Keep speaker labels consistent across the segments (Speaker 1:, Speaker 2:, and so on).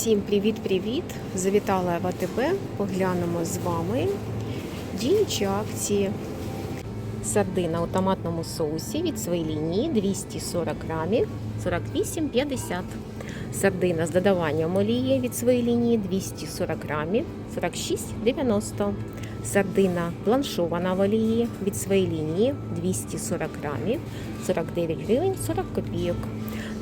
Speaker 1: Всім привіт-привіт! Завітала в АТБ. Поглянемо з вами діючі акції. Сардина у томатному соусі від своєї лінії 240 грамів 48,50. Сардина з додаванням олії від своєї лінії 240 грамів 46,90. Сардина бланшована в олії від своєї лінії 240 грамів 49 гривень 40 копійок.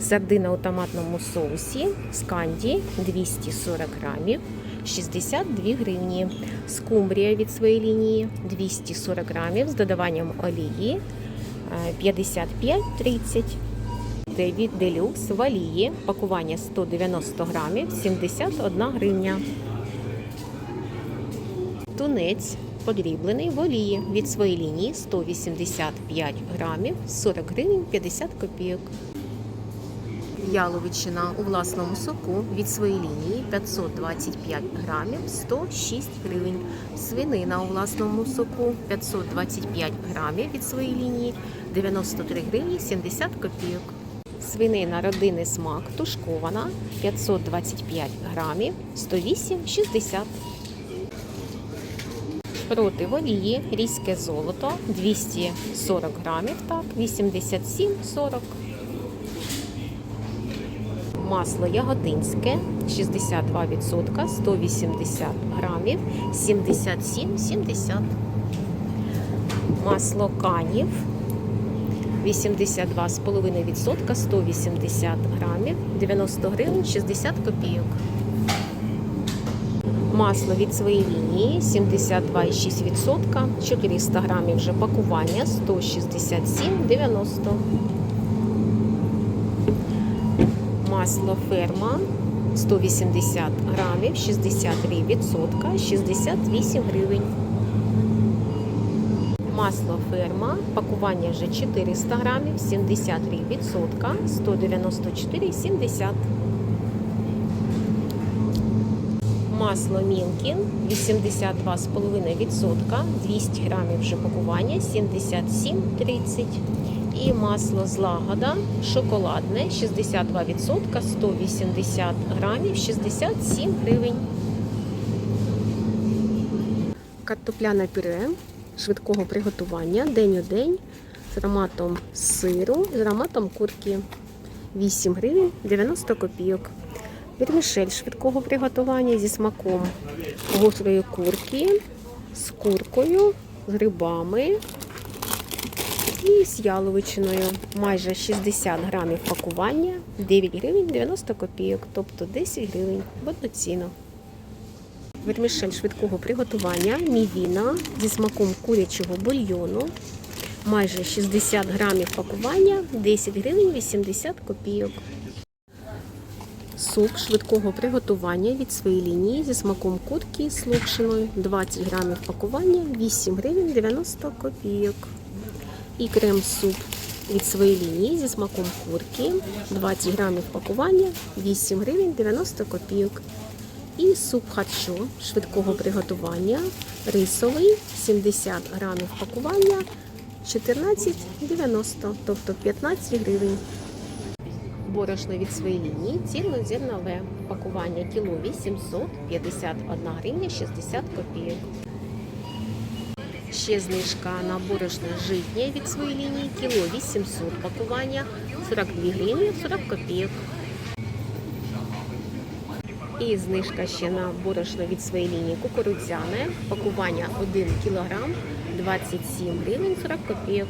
Speaker 1: Сардина у томатному соусі сканді 240 грамів 62 гривні. Скумбрія від своєї лінії 240 грамів з додаванням олії е, 55,30. Девід Делюкс в олії пакування 190 грамів 71 гривня. Тунець подріблений в олії від своєї лінії 185 грамів 40 гривень 50 копійок. Яловичина у власному соку від своєї лінії 525 грамів 106 гривень. Свинина у власному соку 525 грамів від своєї лінії 93 гривні 70 копійок. Свинина родини смак тушкована 525 грамів 108,60. Проти олії різьке золото 240 грамів, так, 87,40. Масло ягодинське 62%, 180 грамів, 77,70. Масло канів 82,5%, 180 грамів, 90 гривень, 60 копійок. Масло від своєї лінії 72,6%, 400 грамів вже пакування, 167,90. Масло ферма 180 грамів, 63%, 68 гривень. Масло ферма, пакування вже 400 грамів, 73%, 194,70. Масло Мінкін 82,5%, 200 грамів вже пакування, 77,30. І масло злагода шоколадне 62%, 180 грамів, 67 гривень. Картопляне пюре швидкого приготування день у день з ароматом сиру, з ароматом курки. 8 гривень 90 копійок. Вірмішель швидкого приготування зі смаком гострої курки, з куркою, з грибами і з яловичиною. Майже 60 грамів пакування, 9 гривень 90 копійок, тобто 10 гривень в одну ціну. Вермішель швидкого приготування, мівіна зі смаком курячого бульйону. Майже 60 грамів пакування, 10 гривень 80 копійок. Суп швидкого приготування від своєї лінії зі смаком курки з локшиною. 20 грамів пакування, 8 гривень 90 копійок. І крем-суп від своєї лінії зі смаком курки. 20 грамів пакування, 8 гривень 90 копійок. І суп харчо швидкого приготування, рисовий, 70 грамів пакування, 14,90, тобто 15 гривень. Борошно від своєї лінії, цільнозернове пакування кіло 851 гривня 60 копійок. Ще знижка на борошно житнє від своєї лінії, кіло 800 пакування, 42 гривні 40 копійок. І знижка ще на борошно від своєї лінії кукурудзяне. Пакування 1 кг 27 гривень 40 копійок.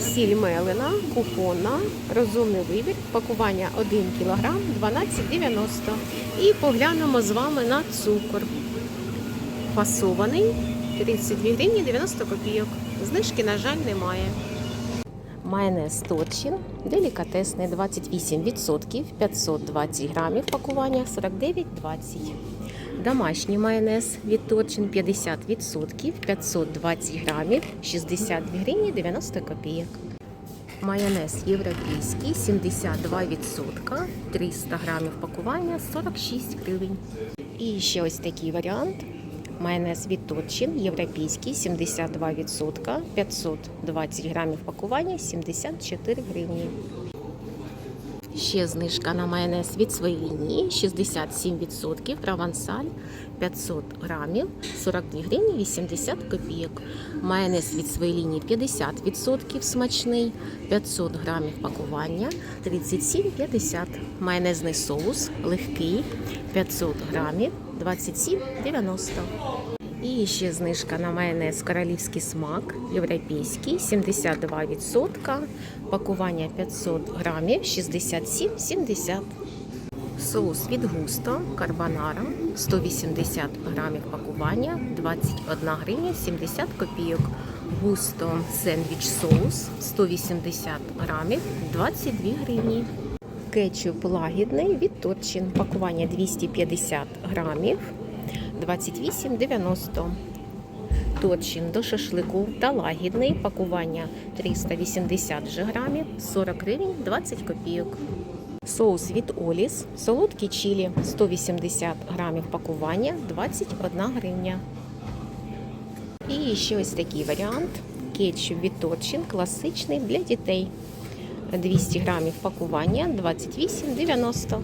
Speaker 1: Сіль мелена, купонна, розумний вибір. Пакування 1 кг 12,90. І поглянемо з вами на цукор. Фасований 32 гривні 90 копійок. Знижки, на жаль, немає. Майонез Торчин делікатесний 28%, 520 грамів пакування 49,20. Домашній майонез від Торчин 50%, 520 грамів 62 гривні 90 копійок. Майонез європейський 72%, 300 грамів пакування 46 гривень. І ще ось такий варіант. Майонез від Торчин, європейський, 72%, 520 грамів пакування, 74 гривні. Ще знижка на майонез від своєї лінії 67%, провансаль 500 грамів, 42 гривні 80 копійок. Майонез від своєї лінії 50% смачний, 500 грамів пакування, 37,50. Майонезний соус легкий, 500 грамів, 27,90. І ще знижка на майонез королівський смак, європейський, 72%, пакування 500 грамів, 67,70. Соус від густо, карбонара, 180 грамів пакування, 21 гривня 70 копійок. Густо сендвіч соус, 180 грамів, 22 гривні. Кетчуп лагідний від Торчин, пакування 250 грамів, 28,90. Торчин до шашлику та лагідний, пакування 380 грамів, 40 гривень 20 копійок. Соус від Оліс, солодкі чилі 180 грамів пакування 21 гривня. І ще ось такий варіант. Кетчуп від Торчин, класичний для дітей. 200 грамів пакування 28,90.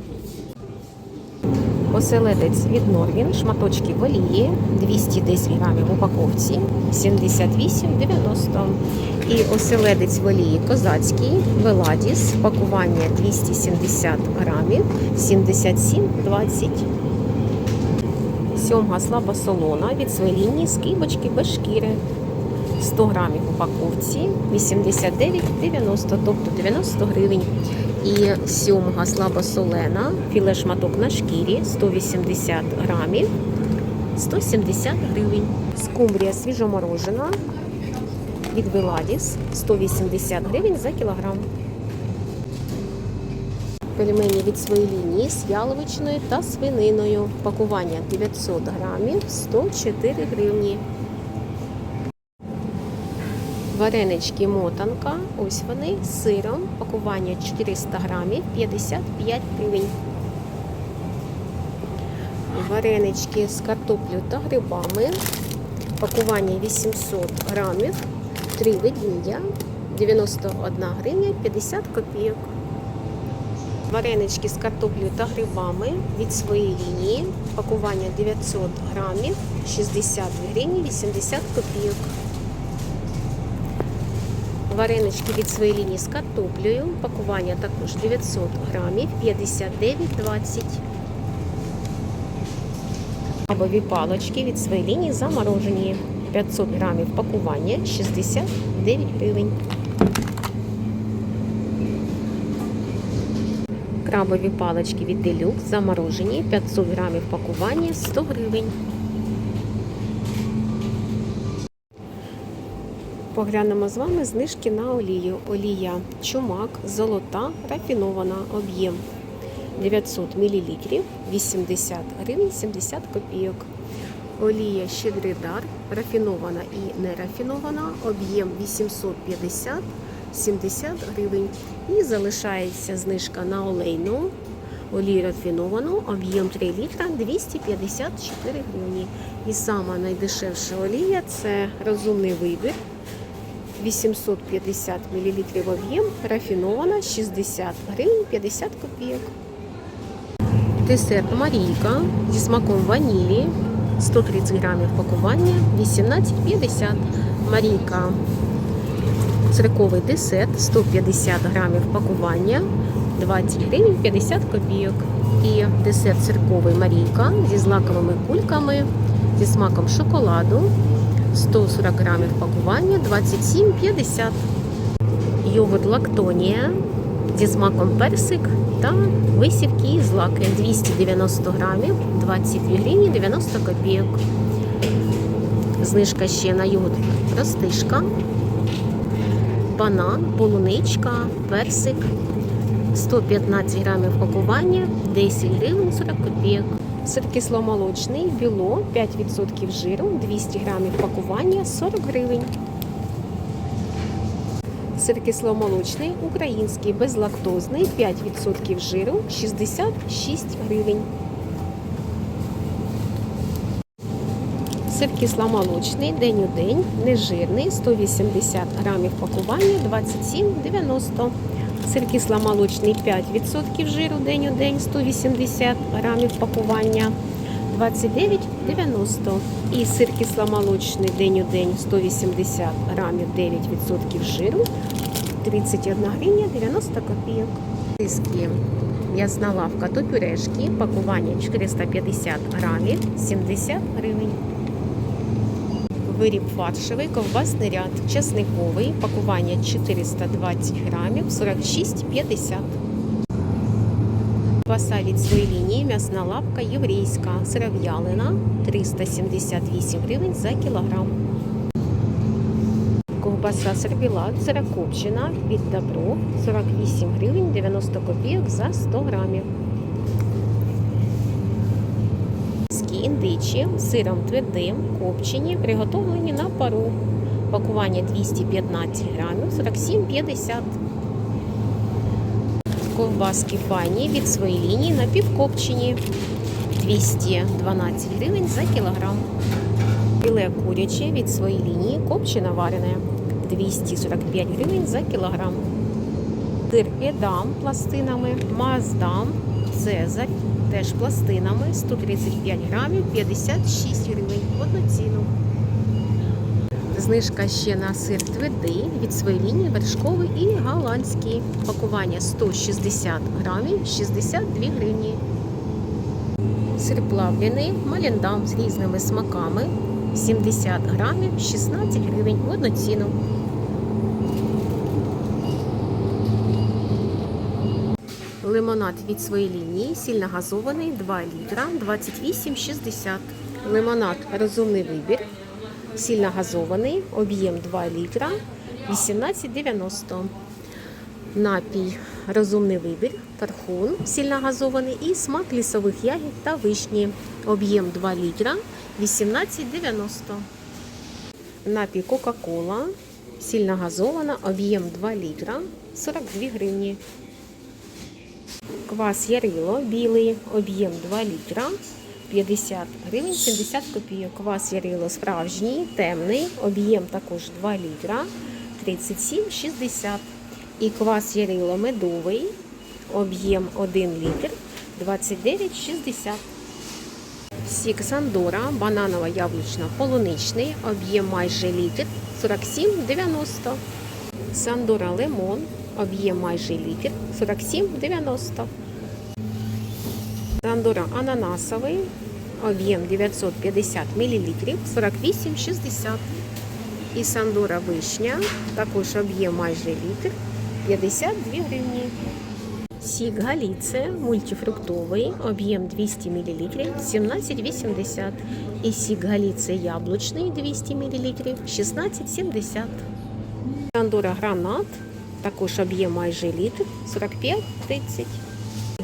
Speaker 1: Оселедець від Норвін, шматочки олії, 210 грамів в упаковці, 78,90. І оселедець в олії козацький, Веладіс, пакування 270 грамів, 77,20. Сьомга слабосолона від свинини з кибочки без шкіри. 100 грамів упаковці 89,90, тобто 90 гривень. І сьомга слабосолена, філе шматок на шкірі 180 грамів, 170 гривень. Скумбрія свіжоморожена від Веладіс 180 гривень за кілограм. Пельмені від своєї лінії з яловичною та свининою. Пакування 900 грамів 104 гривні. Варенички мотанка, ось вони з сиром, пакування 400 грамів, 55 гривень. Варенички з картоплею та грибами, пакування 800 грамів, 3 ведмідя, 91 гривня, 50 копійок. Варенички з картоплею та грибами від своєї лінії, пакування 900 грамів, 60 гривень, 80 копійок. Варенички від своєї лінії з картоплею. Пакування також 900 грамів, 59,20. Абові палочки від своєї лінії заморожені. 500 грамів пакування, 69 гривень. Крабові палички від Делюкс заморожені. 500 грамів пакування, 100 гривень. Поглянемо з вами знижки на олію. Олія чумак, золота, рафінована, об'єм 900 мл, 80 гривень, 70 копійок. Олія щедрий дар, рафінована і нерафінована, об'єм 850 70 гривень. І залишається знижка на олейну, олію рафіновану, об'єм 3 літра 254 гривні. І сама найдешевша олія це розумний вибір. 850 мл об'єм, рафінована 60 гривень 50 копійок. Десерт Марійка зі смаком ванілі 130 грамів пакування 18,50. Марійка цирковий десерт 150 грамів пакування 20 гривень 50 копійок. І десерт цирковий Марійка зі злаковими кульками, зі смаком шоколаду 140 грамів пакування 27,50. Йогурт Лактонія зі смаком персик та висівки і злаки 290 грамів 22 гривні 90 копійок. Знижка ще на йогурт Ростишка, банан, полуничка, персик 115 грамів пакування 10 гривень 40 копійок. Сир кисломолочний, біло 5% жиру, 200 грамів пакування 40 гривень. Сир кисломолочний, український, безлактозний, 5% жиру, 66 гривень. Сир кисломолочний, день у день, нежирний, 180 грамів пакування, 27,90. Сир кисломолочний 5% жиру день у день, 180 грамів пакування 29,90. І сир кисломолочний день у день 180 грамів 9% жиру 31 гривня 90 копійок. Тиски м'ясна лавка до пюрешки, пакування 450 грамів 70 гривень. Виріб фаршевий, ковбасний ряд, чесниковий, пакування 420 грамів 46,50. Ковбаса від своєї лінії, м'ясна лапка єврейська, сиров'ялина 378 гривень за кілограм. Ковбаса сервілат, сирокопчена від добро 48 гривень 90 копійок за 100 грамів. Індичі з сиром твердим, копчені, приготовлені на пару. Пакування 215 грамів 47,50. Ковбаски файні від своєї лінії напівкопчені 212 гривень за кілограм. Філе куряче від своєї лінії копчене варене 245 гривень за кілограм. Сир едам пластинами, маздам, цезарь теж пластинами 135 грамів 56 гривень одну ціну. Знижка ще на сир твердий від своєї вершковий і голландський. Пакування 160 грамів 62 гривні. Сир плавлений маліндам з різними смаками 70 грамів 16 гривень одну ціну. Лимонад від своєї лінії, сильно газований 2 літра 28,60. Лимонад розумний вибір. Сильно газований, об'єм 2 літра 18,90. Напій розумний вибір, тархун сильно газований і смак лісових ягід та вишні. Об'єм 2 літра 18,90. Напій Кока-Кола сильно газована, об'єм 2 літра 42 гривні. Квас Ярило білий, об'єм 2 літра 50 гривень 70 копійок. Квас Ярило справжній, темний, об'єм також 2 літра 37,60. І квас Ярило медовий, об'єм 1 літр 29,60. Сік Сандора, бананово-яблучно-полуничний, об'єм майже літр 47,90. Сандора Лимон, об'єм майже літр 47,90. Сандора ананасовий, об'єм 950 мл 48,60. І Сандора вишня, також об'єм майже літр 52 гривні. Сік Галіце мультифруктовий, об'єм 200 мл 17,80. І сік Галіце яблучний 200 мл 16,70. Сандора гранат, також об'єм майже літр 45,30.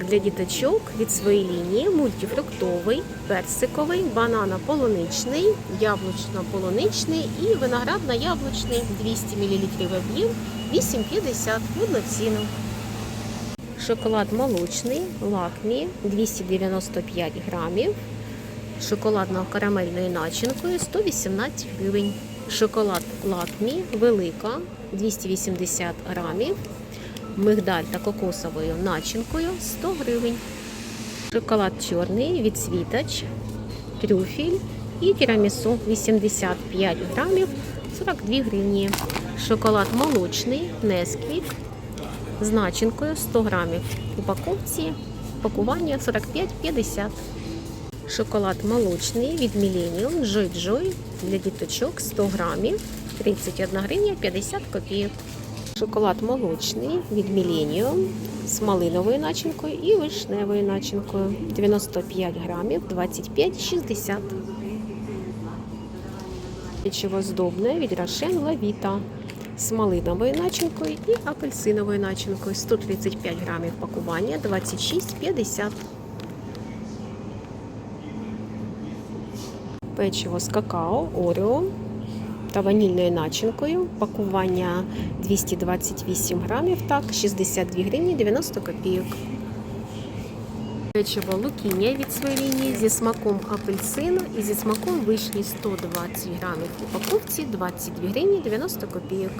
Speaker 1: Для діточок від своєї лінії мультифруктовий, персиковий, банано-полуничний, яблучно-полуничний і виноградно-яблучний 200 мл об'єм 8,50 в ціну. Шоколад молочний, лакмі 295 грамів. Шоколадно-карамельною начинкою 118 гривень. Шоколад лакмі велика 280 грамів. Мигдаль та кокосовою начинкою 100 гривень. Шоколад чорний від світоч, трюфіль і тірамісу 85 грамів 42 гривні. Шоколад молочний, несквік з начинкою 100 грамів. Упаковці пакування 45,50. Шоколад молочний від Millennium Joy Joy для діточок 100 грамів 31 гривня 50 копійок. Шоколад молочний від Millennium з малиновою начинкою і вишневою начинкою 95 грамів 25,60. Печиво здобне від Рошен Лавіта з малиновою начинкою і апельсиновою начинкою 135 грамів пакування 26,50. Печиво з какао Орео та ванільною начинкою. Пакування 228 грамів, так, 62 гривні 90 копійок. Печиво лукіння від своєї лінії зі смаком апельсину і зі смаком вишні 120 грамів. В упаковці 22 гривні 90 копійок.